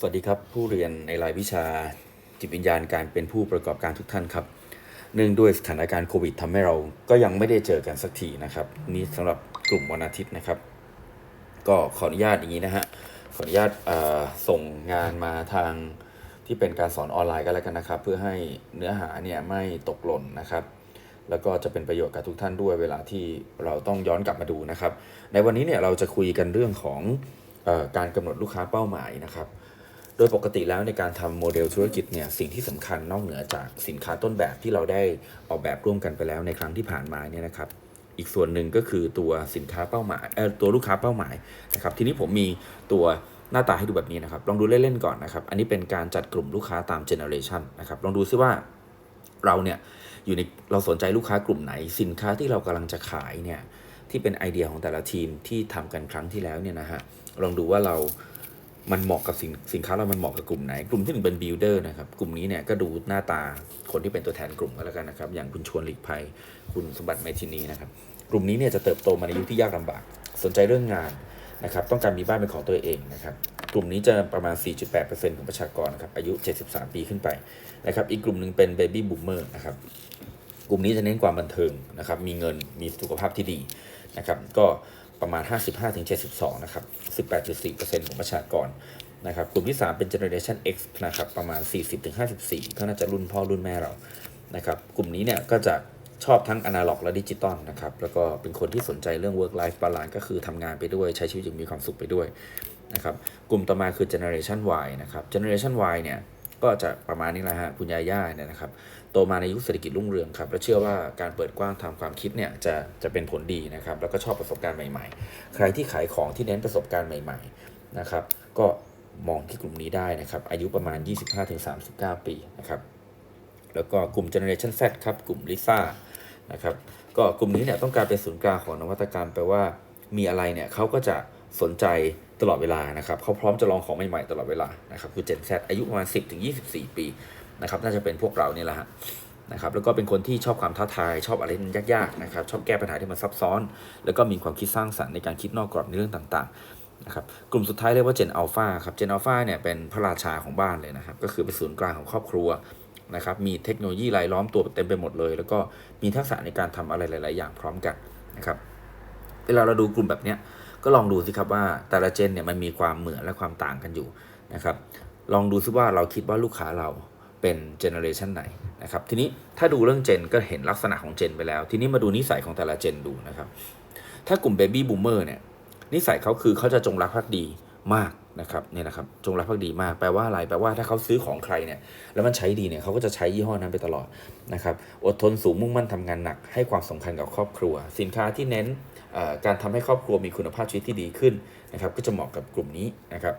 สวัสดีครับ ผู้เรียนในรายวิชาจิตวิญญาณการเป็นผู้ประกอบการทุกท่านครับ เนื่องด้วยสถานการณ์โควิดทำให้เราก็ยังไม่ได้เจอกันสักทีนะครับ นี่สำหรับกลุ่มวันอาทิตย์นะครับ ก็ขออนุญาตอย่างนี้นะฮะขออนุญาตส่งงานมาทางที่เป็นการสอนออนไลน์ก็แล้วกันนะครับ เพื่อให้เนื้อหาเนี่ยไม่ตกหล่นนะครับ แล้วก็จะเป็นประโยชน์กับทุกท่านด้วยเวลาที่เราต้องย้อนกลับมาดูนะครับ ในวันนี้เนี่ยเราจะคุยกันเรื่องของอการกำหนดลูกค้าเป้าหมายนะครับ โดยปกติแล้วในการทำโมเดลธุรกิจเนี่ยสิ่งที่สำคัญนอกเหนือจากสินค้าต้นแบบที่เราได้ออกแบบร่วมกันไปแล้วในครั้งที่ผ่านมาเนี่ยนะครับ อีกส่วนหนึ่งก็คือตัวสินค้าเป้าหมายเอ่อตัวลูกค้าเป้าหมายนะครับทีนี้ผมมีตัวหน้าตาให้ดูแบบนี้นะครับ ลองดูเล่นๆก่อนนะครับ อันนี้เป็นการจัดกลุ่มลูกค้าตามเจเนอเรชันนะครับลองดูซิว่าเราเนี่ยอยู่ในเราสนใจลูกค้ากลุ่มไหน สินค้าที่เรากำลังจะขายเนี่ยที่เป็นไอเดียของแต่ละทีมที่ทำกันครั้งที่แล้วเนี่ยนะฮะลองดูว่าเรา มันเหมาะกับสินสินค้าเรามันเหมาะกับกลุ่มไหน กลุ่มที่หนึ่งเป็น builder นะครับ กลุ่มนี้เนี่ยก็ดูหน้าตาคนที่เป็นตัวแทนกลุ่มก็แล้วกันนะครับ อย่างคุณชวนหลีกภัย คุณสมบัติเมทินีนะครับ กลุ่มนี้เนี่ยจะเติบโตมาในยุคที่ยากลำบาก สนใจเรื่องงานนะครับ ต้องการมีบ้านเป็นของตัวเองนะครับ กลุ่มนี้จะประมาณ 4.8%ของประชากรนะครับ อายุ 73 ปีขึ้นไปนะครับ อีกกลุ่มหนึ่งเป็น baby boomer นะครับ กลุ่มนี้จะเน้นความบันเทิงนะครับ มีเงิน มีสุขภาพที่ดีนะครับ ก็ ประมาณ 55-72 นะครับ 18.4%ของประชากรนะครับ กลุ่มที่ 3 เป็น generation X นะครับ ประมาณ 40-54 ก็น่าจะรุ่นพ่อรุ่นแม่เรา นะครับ กลุ่มนี้เนี่ยก็จะชอบทั้งอนาล็อกและดิจิตอลนะครับ แล้วก็เป็นคนที่สนใจเรื่อง work life balance ก็คือทำงานไปด้วยใช้ชีวิตอย่างมีความสุขไปด้วยนะครับ กลุ่มต่อมาคือ generation Y นะครับ generation Y เนี่ยก็จะประมาณนี้แหละฮะคุณยาย่าเนี่ยนะครับ โตมาในยุคเศรษฐกิจรุ่งเรืองครับและเชื่อว่าการเปิดกว้างทางความคิดเนี่ยจะจะเป็นผลดีนะครับ แล้วก็ชอบประสบการณ์ใหม่ๆ ใครที่ขายของที่เน้นประสบการณ์ใหม่ๆนะครับ ก็มองที่กลุ่มนี้ได้นะครับ อายุประมาณ 25-39 ปีนะครับแล้วก็กลุ่ม Generation Z ครับกลุ่มลิซ่านะครับก็กลุ่มนี้เนี่ยต้องการเป็นศูนย์กลางของนวัตกรรมแปลว่ามีอะไรเนี่ยเขาก็จะสนใจตลอดเวลานะครับเขาพร้อมจะลองของใหม่ๆตลอดเวลานะครับคือ Gen Z อายุประมาณ 10-24 ปี นะครับน่าจะเป็นพวกเรานี่แหละฮะนะครับแล้วก็เป็นคนที่ชอบความท้าทาย ชอบอะไรที่มันยากๆนะครับชอบแก้ปัญหาที่มันซับซ้อน แล้วก็มีความคิดสร้างสรรค์ในการคิดนอกกรอบในเรื่องต่างๆนะครับกลุ่มสุดท้ายเรียกว่า Gen Alpha ครับ Gen Alpha เนี่ยเป็นพระราชาของบ้านเลยนะครับก็คือเป็นศูนย์กลางของครอบครัวนะครับมีเทคโนโลยีรายล้อมตัวเต็มไปหมดเลย แล้วก็มีทักษะในการทำอะไรหลาย ๆ อย่างพร้อมกันนะครับเวลาเราดูกลุ่มแบบเนี้ยก็ลองดูสิครับว่าแต่ละเจนเนี่ยมันมีความเหมือนและความต่างกันอยู่นะครับลองดูซิว่าเราคิดว่าลูกค้าเรา เป็นเจเนอเรชันไหนนะครับทีนี้ถ้าดูเรื่องเจนก็เห็นลักษณะของเจนไปแล้ว ทีนี้มาดูนิสัยของแต่ละเจนดูนะครับ ถ้ากลุ่มเบบี้บูมเมอร์เนี่ยนิสัยเขาคือเขาจะจงรักภักดีมากนะครับเนี่ยนะครับจงรักภักดีมากแปลว่าอะไรแปลว่าถ้าเขาซื้อของใครเนี่ยแล้วมันใช้ดีเนี่ยเขาก็จะใช้ยี่ห้อนั้นไปตลอดนะครับอดทนสูงมุ่งมั่นทำงานหนัก ให้ความสำคัญกับครอบครัว สินค้าที่เน้นการทำให้ครอบครัวมีคุณภาพชีวิตที่ดีขึ้นนะครับก็จะเหมาะกับกลุ่มนี้นะครับ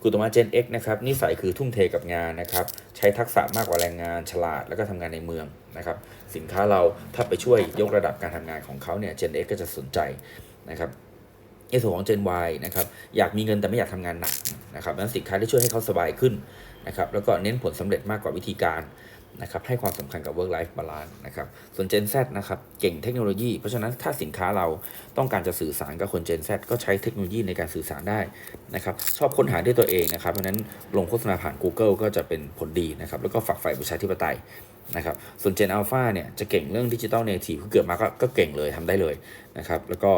กลุ่มต่อมา Gen X นะครับนิสัยคือทุ่มเทกับงานนะครับ ใช้ทักษะมากกว่าแรงงานฉลาด แล้วก็ทำงานในเมืองนะครับ สินค้าเราถ้าไปช่วยยกระดับการทำงานของเขาเนี่ย Gen X ก็จะสนใจนะครับในส่วนของ Gen Y นะครับอยากมีเงินแต่ไม่อยากทำงานหนักนะครับนั้นสินค้าที่ช่วยให้เขาสบายขึ้นนะครับแล้วก็เน้นผลสำเร็จมากกว่าวิธีการ นะครับให้ความสำคัญกับ work life balance นะครับส่วน Gen Z นะครับเก่งเทคโนโลยี เพราะฉะนั้นถ้าสินค้าเราต้องการจะสื่อสารกับคน Gen Z ก็ใช้เทคโนโลยีในการสื่อสารได้นะครับชอบค้นหาด้วยตัวเองนะครับเพราะฉะนั้นลงโฆษณาผ่าน Google ก็จะเป็นผลดีนะครับแล้วก็ฝักใฝ่ประชาธิปไตยนะครับส่วน Gen Alpha เนี่ยจะเก่งเรื่องดิจิทัลเนทีฟคือเกิดมาก็ก็เก่งเลยทำได้เลยนะครับแล้วก็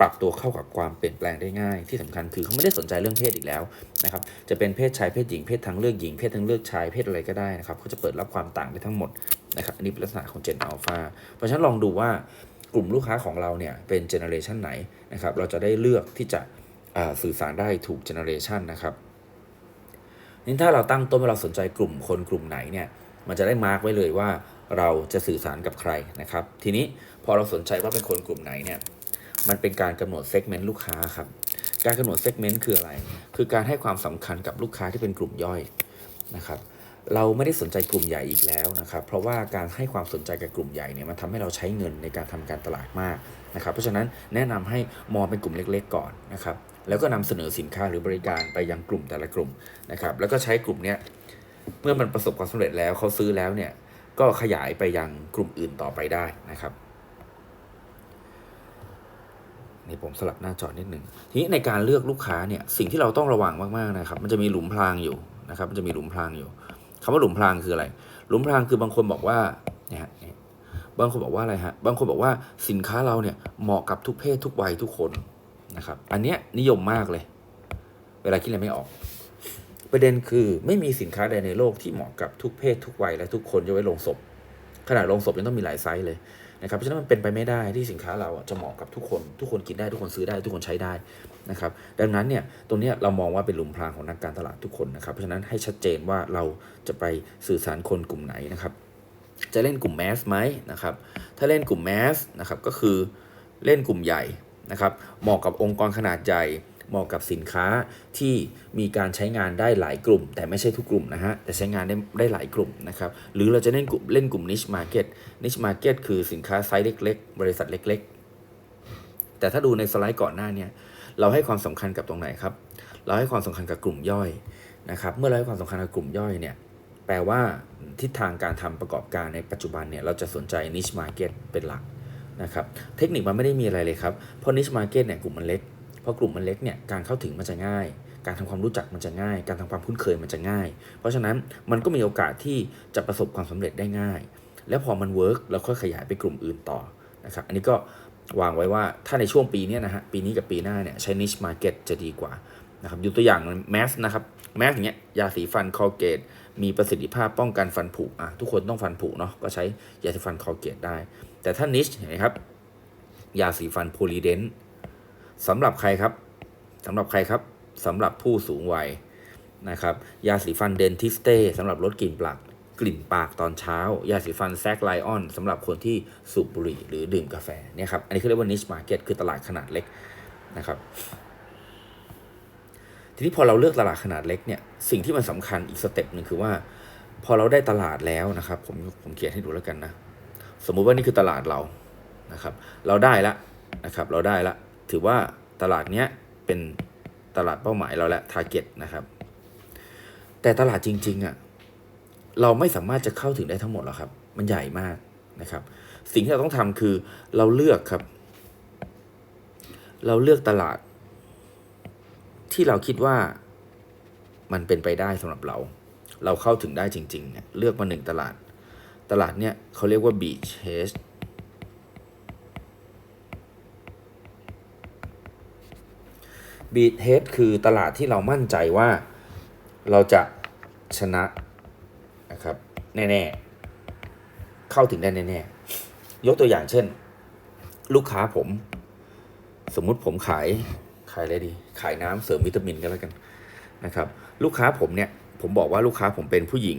ปรับตัวเข้ากับความเปลี่ยนแปลงได้ง่าย ที่สำคัญคือเขาไม่ได้สนใจเรื่องเพศอีกแล้วนะครับจะเป็นเพศชายเพศหญิงเพศทางเลือกหญิงเพศทางเลือกชายเพศอะไรก็ได้นะครับเขาจะเปิดรับความต่างได้ทั้งหมดนะครับอันนี้เป็นลักษณะของ Gen Alpha เพราะฉะนั้นลองดูว่ากลุ่มลูกค้าของเราเนี่ยเป็นเจเนอเรชันไหนนะครับเราจะได้เลือกที่จะสื่อสารได้ถูกเจเนอเรชันนะครับนี่ถ้าเราตั้งต้นว่าเราสนใจกลุ่มคนกลุ่มไหนเนี่ยมันจะได้มาร์กไว้เลยว่าเราจะสื่อสารกับใครนะครับ ทีนี้พอเราสนใจว่าเป็นคนกลุ่มไหนเนี่ย มันเป็นการกำหนดเซกเมนต์ลูกค้าครับ การกำหนดเซกเมนต์คืออะไร คือการให้ความสำคัญกับลูกค้าที่เป็นกลุ่มย่อยนะครับเราไม่ได้สนใจกลุ่มใหญ่อีกแล้วนะครับ เพราะว่าการให้ความสนใจกับกลุ่มใหญ่เนี่ยมันทำให้เราใช้เงินในการทำการตลาดมากนะครับ เพราะฉะนั้นแนะนำให้มองเป็นกลุ่มเล็กๆก่อนนะครับ แล้วก็นำเสนอสินค้าหรือบริการไปยังกลุ่มแต่ละกลุ่มนะครับ แล้วก็ใช้กลุ่มเนี้ยเมื่อมันประสบความสำเร็จแล้วเขาซื้อแล้วเนี่ยก็ขยายไปยังกลุ่มอื่นต่อไปได้นะครับ นี่ผมสลับหน้าจอนิดหนึ่งทีนี้ในการเลือกลูกค้าเนี่ยสิ่งที่เราต้องระวังมากๆนะครับ มันจะมีหลุมพรางอยู่นะครับ มันจะมีหลุมพรางอยู่คำว่าหลุมพรางคืออะไร หลุมพรางคือบางคนบอกว่าเนี่ยฮะเนี่ยบางคนบอกว่าอะไรฮะบางคนบอกว่าสินค้าเราเนี่ยเหมาะกับทุกเพศทุกวัยทุกคนนะครับ อันเนี้ยนิยมมากเลย เวลาคิดอะไรไม่ออก ประเด็นคือไม่มีสินค้าใดในโลกที่เหมาะกับทุกเพศทุกวัยและทุกคนยกเว้นโรงศพขนาดโรงศพยังต้องมีหลายไซส์เลย นะครับเพราะฉะนั้นมันเป็นไปไม่ได้ที่สินค้าเราจะเหมาะกับทุกคนทุกคนกินได้ทุกคนซื้อได้ทุกคนใช้ได้นะครับดังนั้นเนี่ยตรงนี้เรามองว่าเป็นหลุมพรางของนักการตลาดทุกคนนะครับเพราะฉะนั้นให้ชัดเจนว่าเราจะไปสื่อสารคนกลุ่มไหนนะครับจะเล่นกลุ่มแมสไหมนะครับถ้าเล่นกลุ่มแมสนะครับก็คือเล่นกลุ่มใหญ่นะครับเหมาะกับองค์กรขนาดใหญ่ เหมาะกับสินค้าที่มีการใช้งานได้หลายกลุ่ม แต่ไม่ใช่ทุกกลุ่มนะฮะแต่ใช้งานได้ได้หลายกลุ่มนะครับหรือเราจะเล่นกลุ่มเล่นกลุ่ม niche market niche market คือสินค้าไซส์เล็ก ๆ บริษัทเล็ก ๆ แต่ถ้าดูในสไลด์ก่อนหน้าเนี่ยเราให้ความสำคัญกับตรงไหนครับ เราให้ความสำคัญกับกลุ่มย่อยนะครับเมื่อเราให้ความสำคัญกับกลุ่มย่อยเนี่ยแปลว่าทิศทางการทำประกอบการในปัจจุบันเนี่ยเราจะสนใจ niche market เป็นหลักนะครับเทคนิคมันไม่ได้มีอะไรเลยครับ เพราะ niche market เนี่ยกลุ่มมันเล็ก ราะกลุ่มมันเล็กเนี่ยการเข้าถึงมันจะง่าย การทำความรู้จักมันจะง่าย การทำความคุ้นเคยมันจะง่าย เพราะฉะนั้นมันก็มีโอกาสที่จะประสบความสำเร็จได้ง่าย แล้วพอมันเวิร์กเราค่อยขยายไปกลุ่มอื่นต่อนะครับอันนี้ก็วางไว้ว่าถ้าในช่วงปีนี้นะฮะปีนี้กับปีหน้าเนี่ยใช้ niche market จะดีกว่านะครับยกตัวอย่างแมสนะครับแมสอย่างเงี้ยยาสีฟันคอลเกตมีประสิทธิภาพป้องกันฟันผุอะทุกคนต้องฟันผุเนาะก็ใช้ยาสีฟันคอลเกตได้ แต่ถ้านิชเห็นไหมครับยาสีฟันโพลีเดน สำหรับใครครับสำหรับใครครับสำหรับผู้สูงวัยนะครับ ยาสีฟันเดนทิสเต้สำหรับลดกลิ่นปากกลิ่นปากตอนเช้า ยาสีฟันแซกไลออนสำหรับคนที่สูบบุหรี่หรือดื่มกาแฟเนี่ยครับอันนี้เขาเรียกว่านิชมาร์เก็ตคือตลาดขนาดเล็กนะครับทีนี้พอเราเลือกตลาดขนาดเล็กเนี่ยสิ่งที่มันสำคัญอีกสเต็ปหนึ่งคือว่า พอเราได้ตลาดแล้วนะครับผมผมเขียนให้ดูแล้วกันนะ สมมุติว่านี่คือตลาดเรานะครับ เราได้ละนะครับ เราได้ละ ถือว่าตลาดเนี้ยเป็นตลาดเป้าหมายเราและทาร์เก็ตนะครับ แต่ตลาดจริงๆอะ่ะเราไม่สามารถจะเข้าถึงได้ทั้งหมดหรอกครับ มันใหญ่มากนะครับ สิ่งที่เราต้องทำคือเราเลือกครับ เราเลือกตลาด ที่เราคิดว่ามันเป็นไปได้สำหรับเรา เราเข้าถึงได้จริงๆเนี่ยเลือกมาหนึ่งตลาด ตลาดเนี่ยเขาเรียกว่า beach hedge beach hedge คือตลาดที่เรามั่นใจว่าเราจะชนะนะครับแน่ๆ เข้าถึงได้แน่ๆ ยกตัวอย่างเช่น ลูกค้าผม สมมุติผมขายขายอะไรดี ขายน้ำเสริมวิตามินกันแล้วกันนะครับ ลูกค้าผมเนี่ย ผมบอกว่าลูกค้าผมเป็นผู้หญิง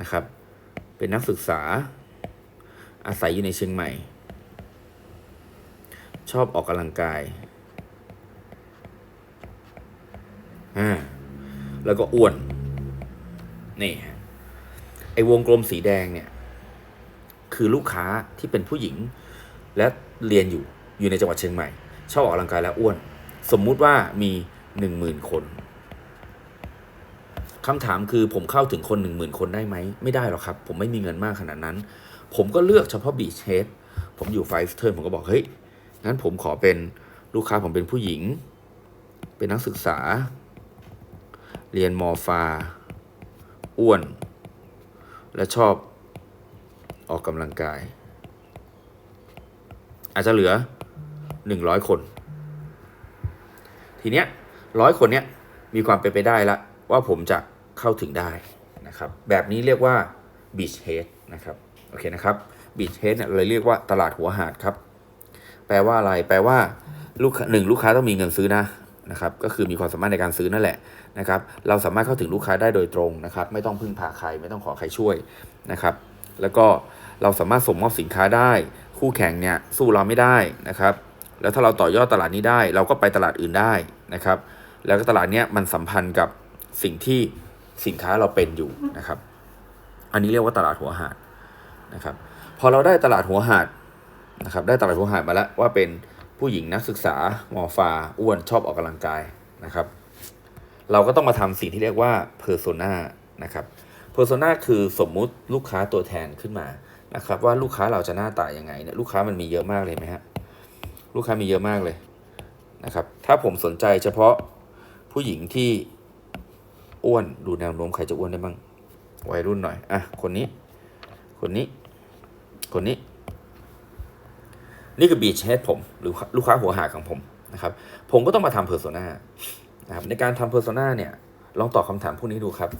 นะครับ เป็นนักศึกษา อาศัยอยู่ในเชียงใหม่ ชอบออกกำลังกายอ่า แล้วก็อ้วน นี่ฮะไอ้วงกลมสีแดงเนี่ย คือลูกค้าที่เป็นผู้หญิง และเรียนอยู่อยู่ในจังหวัดเชียงใหม่ ชอบออกกำลังกายและอ้วน สมมุติว่ามีหนึ่งหมื่นคนคำถามคือผมเข้าถึงคนหนึ่งหมื่นคนได้ไหม ไม่ได้หรอกครับ ผมไม่มีเงินมากขนาดนั้น ผมก็เลือกเฉพาะบีชเฮดผมอยู่ไฟฟ์เทิร์นผมก็บอก เฮ้ย งั้นผมขอเป็นลูกค้าผมเป็นผู้หญิง เป็นนักศึกษา เรียนมอฟา อ้วน และชอบออกกำลังกาย อาจจะเหลือหนึ่งร้อยคน ทีเนี้ยร้อยคนเนี้ยมีความเป็นไปได้ละว่าผมจะเข้าถึงได้นะครับ แบบนี้เรียกว่า beach head นะครับ โอเคนะครับ beach head เนี่ยเลยเรียกว่าตลาดหัวหาดครับ แปลว่าอะไร แปลว่าลูกหนึ่งลูกค้าต้องมีเงินซื้อนะ นะครับก็คือมีความสามารถในการซื้อนั่นแหละนะครับเราสามารถเข้าถึงลูกค้าได้โดยตรงนะครับไม่ต้องพึ่งพาใครไม่ต้องขอใครช่วยนะครับแล้วก็เราสามารถส่งมอบสินค้าได้ คู่แข่งเนี่ยสู้เราไม่ได้นะครับแล้วถ้าเราต่อยอดตลาดนี้ได้ เราก็ไปตลาดอื่นได้นะครับแล้วก็ตลาดเนี้ยมันสัมพันธ์กับสิ่งที่สินค้าเราเป็นอยู่นะครับ อันนี้เรียกว่าตลาดหัวหาดนะครับพอเราได้ตลาดหัวหาดนะครับได้ตลาดหัวหาดมาแล้วว่าเป็น ผู้หญิงนักศึกษามอฟาอ้วนชอบออกกำลังกายนะครับ เราก็ต้องมาทำสิ่งที่เรียกว่าเพอร์โซนานะครับเพอร์โซนาคือสมมุติลูกค้าตัวแทนขึ้นมานะครับ ว่าลูกค้าเราจะหน้าตายังไงเนี่ยลูกค้ามันมีเยอะมากเลยไหมฮะลูกค้ามีเยอะมากเลยนะครับ ถ้าผมสนใจเฉพาะผู้หญิงที่อ้วนดูแนวโน้มใครจะอ้วนได้บ้างวัยรุ่นหน่อยอะคนนี้ คนนี้ คนนี้ นี่คือบีชเฮดผม หรือลูกค้าหัวหาของผมนะครับผมก็ต้องมาทำเพอร์โซนานะครับในการทำเพอร์โซนาเนี่ยลองตอบคำถามพวกนี้ดูครับ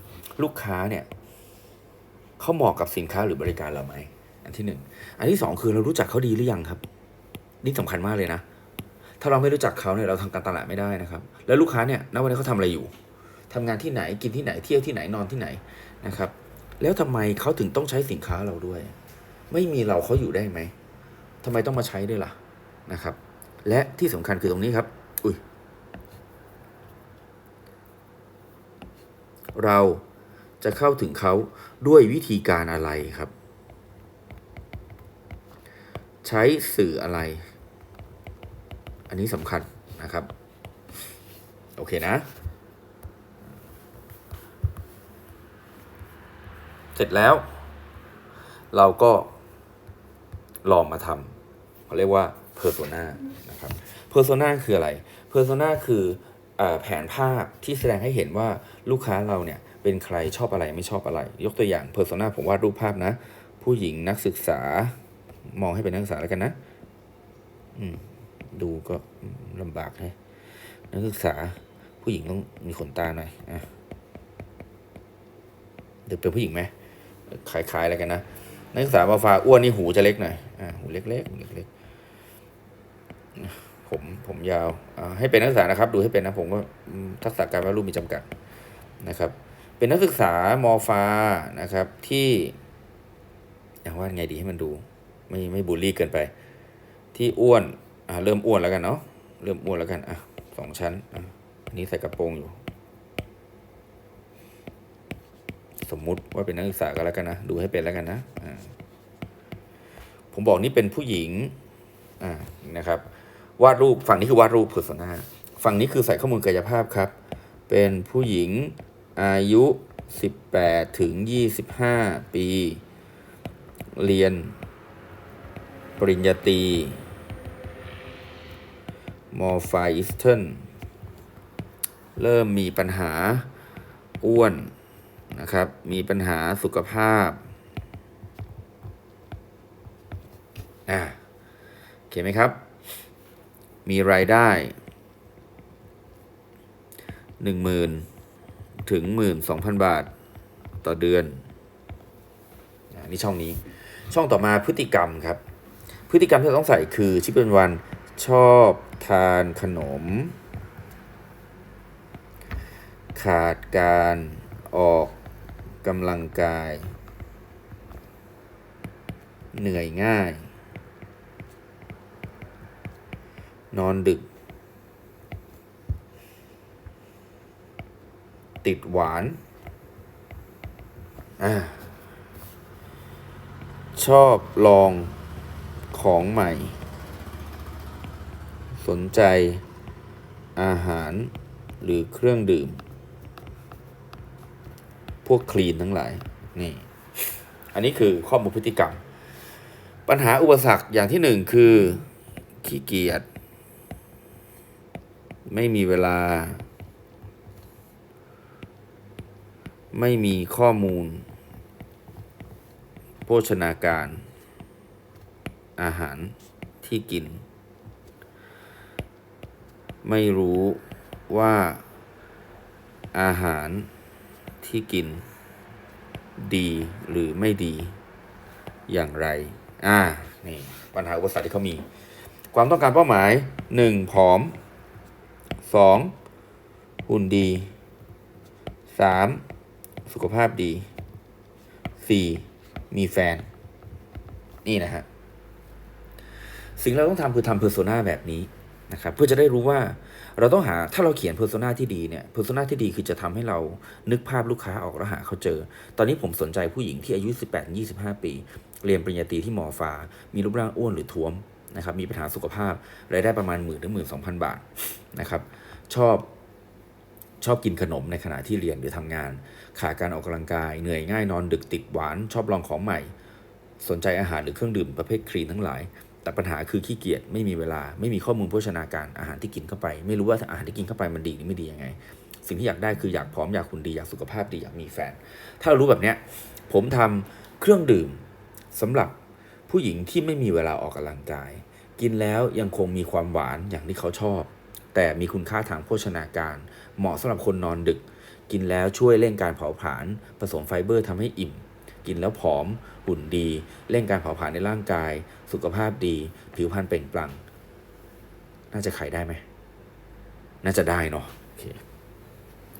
ลูกค้าเนี่ยเขาเหมาะกับสินค้าหรือบริการเราไหมอันที่หนึ่งอันที่สองคือเรารู้จักเขาดีหรือยังครับ นี่สำคัญมากเลยนะ ถ้าเราไม่รู้จักเขาเนี่ยเราทำการตลาดไม่ได้นะครับ แล้วลูกค้าเนี่ยณวันนี้เขาทำอะไรอยู่ทำงานที่ไหนกินที่ไหนเที่ยวที่ไหนนอนที่ไหนนะครับ แล้วทำไมเขาถึงต้องใช้สินค้าเราด้วย ไม่มีเราเขาอยู่ได้ไหม ทำไมต้องมาใช้ด้วยล่ะนะครับ และที่สำคัญคือตรงนี้ครับ อุ้ยเราจะเข้าถึงเขาด้วยวิธีการอะไรครับ ใช้สื่ออะไร อันนี้สำคัญนะครับ โอเคนะ เสร็จแล้ว เราก็ ลองมาทำเขาเรียกว่า Persona นะครับ Persona คืออะไร Persona คืออแผนภาพที่แสดงให้เห็นว่าลูกค้าเราเนี่ยเป็นใครชอบอะไรไม่ชอบอะไร ยกตัวอย่าง Persona ผมวาดรูปภาพนะ ผู้หญิงนักศึกษามองให้เป็นนักศึกษาแล้วกันนะอืมดูก็ลำบากให้นักศึกษาผู้หญิงต้องมีขนตาหน่อยอะเดี๋ยวเป็นผู้หญิงไหมคล้ายๆอะไรกันนะ นักศึกษามาฟาอ้วนนี่หูจะเล็กหน่อยอ่าหูเล็กๆหูเล็กๆผมผมยาวอ่าให้เป็นนักศึกษานะครับ ดูให้เป็นนะผมก็ทักษะการวาดรูปมีจำกัดนะครับ เป็นนักศึกษามอฟานะครับที่เอาว่าไงดีให้มันดู ไม่ไม่บูลลี่เกินไป ที่อ้วนอ่าเริ่มอ้วนแล้วกันเนาะเริ่มอ้วนแล้วกันอะสองชั้นอะอันนี้ใส่กระโปรงอยู่ สมมุติว่าเป็นนักศึกษาก็แล้วกันนะ ดูให้เป็นแล้วกันนะผมบอกนี่เป็นผู้หญิงนะครับ วาดรูปฝั่งนี้คือวาดรูป persona ฝั่งนี้คือใส่ข้อมูลกายภาพครับ เป็นผู้หญิงอายุ 18 ถึง 25 ปี เรียน ปริญญาตรีมอฟาอิสเทนเริ่มมีปัญหาอ้วน นะครับ มีปัญหาสุขภาพอ่าโอเคไหมครับ มีรายได้หนึ่งหมื่นถึงหมื่นสองพันบาทต่อเดือนอ่านี่ช่องนี้ ช่องต่อมาพฤติกรรมครับ พฤติกรรมที่เราต้องใส่คือชีวิตประจำวันชอบทานขนม ขาดการออก กำลังกาย เหนื่อยง่าย นอนดึก ติดหวานอชอบลองของใหม่ สนใจอาหารหรือเครื่องดื่ม วกคลีนทั้งหลายนี่ อันนี้คือข้อมูลพฤติกรรม ปัญหาอุปสรรคอย่างที่หนึ่งคือขี้เกียจไม่มีเวลา ไม่มีข้อมูล โภชนาการ อาหารที่กิน ไม่รู้ว่าอาหาร ที่กิน ดีหรือไม่ดีอย่างไร อ่า นี่ ปัญหาอุปสรรคที่เขามี ความต้องการเป้าหมายหนึ่งผอมสองหุ่นดีสามสุขภาพดีสี่มีแฟน นี่นะฮะ สิ่งเราต้องทำคือทำเพอร์โซนาแบบนี้ นะครับเพื่อจะได้รู้ว่าเราต้องหาถ้าเราเขียนเพอร์โซนาที่ดีเนี่ยเพอร์โซนาที่ดีคือจะทำให้เรานึกภาพลูกค้าออกแล้วหาเขาเจอ ตอนนี้ผมสนใจผู้หญิงที่อายุ 18-25 ปี เรียนปริญญาตรีที่มอฟา มีรูปร่างอ้วนหรือท้วมนะครับมีปัญหาสุขภาพรายได้ประมาณหมื่นถึงหมื่นสองพันบาทนะครับชอบชอบกินขนมในขณะที่เรียนหรือทำงาน ขาดการออกกำลังกาย เหนื่อยง่ายนอนดึกติดหวาน ชอบลองของใหม่ สนใจอาหารหรือเครื่องดื่มประเภทคลีนทั้งหลาย แต่ปัญหาคือขี้เกียจไม่มีเวลาไม่มีข้อมูลโภชนาการอาหารที่กินเข้าไป ไม่รู้ว่าอาหารที่กินเข้าไปมันดีหรือไม่ดียังไง สิ่งที่อยากได้คืออยากผอมอยากหุ่นดีอยากสุขภาพดีอยากมีแฟน ถ้ารู้แบบเนี้ยผมทำเครื่องดื่มสำหรับผู้หญิงที่ไม่มีเวลาออกกำลังกาย กินแล้วยังคงมีความหวานอย่างที่เขาชอบ แต่มีคุณค่าทางโภชนาการ เหมาะสำหรับคนนอนดึก กินแล้วช่วยเร่งการเผาผลาญผสมไฟเบอร์ทำให้อิ่ม กินแล้วผอมหุ่นดี เร่งการเผาผลาญในร่างกาย สุขภาพดี ผิวพรรณเปล่งปลั่ง น่าจะขายได้ไหม น่าจะได้เนาะโอเค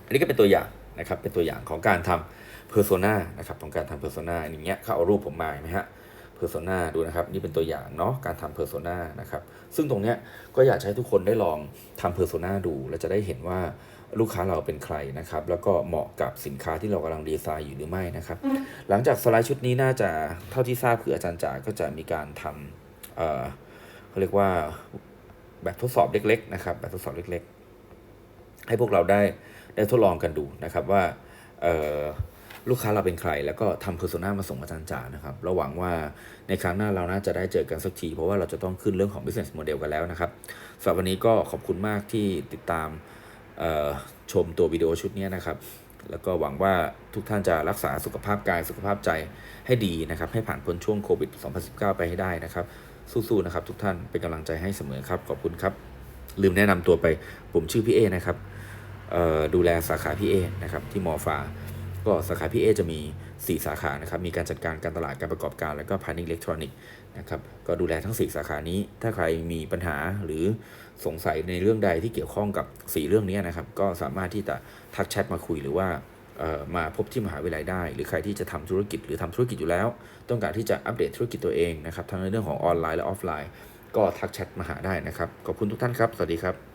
อันนี้ก็เป็นตัวอย่างนะครับ เป็นตัวอย่างของการทำเพอร์โซนานะครับ ของการทำเพอร์โซนาอย่างเงี้ยเขาเอารูปผมมาเห็นไหมฮะเพอร์โซนาดูนะครับ นี่เป็นตัวอย่างเนาะการทำเพอร์โซนานะครับ ซึ่งตรงเนี้ยก็อยากให้ทุกคนได้ลองทำเพอร์โซนาดู และจะได้เห็นว่า ลูกค้าเราเป็นใครนะครับ แล้วก็เหมาะกับสินค้าที่เรากำลังดีไซน์อยู่หรือไม่นะครับ หลังจากสไลด์ชุดนี้น่าจะเท่าที่ทราบคืออาจารย์จ๋าก็จะมีการทำเอ่อเขาเรียกว่าแบบทดสอบเล็ก ๆ นะครับ แบบทดสอบเล็ก ๆ ให้พวกเราได้ได้ทดลองกันดูนะครับว่าเอ่อลูกค้าเราเป็นใคร แล้วก็ทำเพอร์โซนามาส่งอาจารย์จ๋านะครับเราหวังว่าในครั้งหน้าเราน่าจะได้เจอกันสักที เพราะว่าเราจะต้องขึ้นเรื่องของ business model กันแล้วนะครับสำหรับวันนี้ก็ขอบคุณมากที่ติดตามเอ่อ ชมตัววิดีโอชุดนี้นะครับ แล้วก็หวังว่าทุกท่านจะรักษาสุขภาพกายสุขภาพใจให้ดีนะครับ ให้ผ่านพ้นช่วงโควิด 2019 ไปให้ได้นะครับ สู้ๆนะครับ ทุกท่านเป็นกำลังใจให้เสมอครับ ขอบคุณครับ ลืมแนะนำตัวไป ผมชื่อพี่เอนะครับดูแลสาขาพี่เอนะครับที่มอฟาก็สาขาพี่เอจะมี 4 สาขานะครับ มีการจัดการการตลาดการประกอบการ แล้วก็พาณิชย์อิเล็กทรอนิกส์นะครับ ก็ดูแลทั้ง 4 สาขานี้ ถ้าใครมีปัญหาหรือ สงสัยในเรื่องใดที่เกี่ยวข้องกับ 4 เรื่องนี้นะครับ ก็สามารถที่จะทักแชทมาคุยหรือว่ามาพบที่มหาวิทยาลัยได้ หรือใครที่จะทำธุรกิจหรือทำธุรกิจอยู่แล้ว ต้องการที่จะอัปเดตธุรกิจตัวเองนะครับทั้งในเรื่องของออนไลน์และออฟไลน์ ก็ทักแชทมาหาได้นะครับ ขอบคุณทุกท่านครับ สวัสดีครับ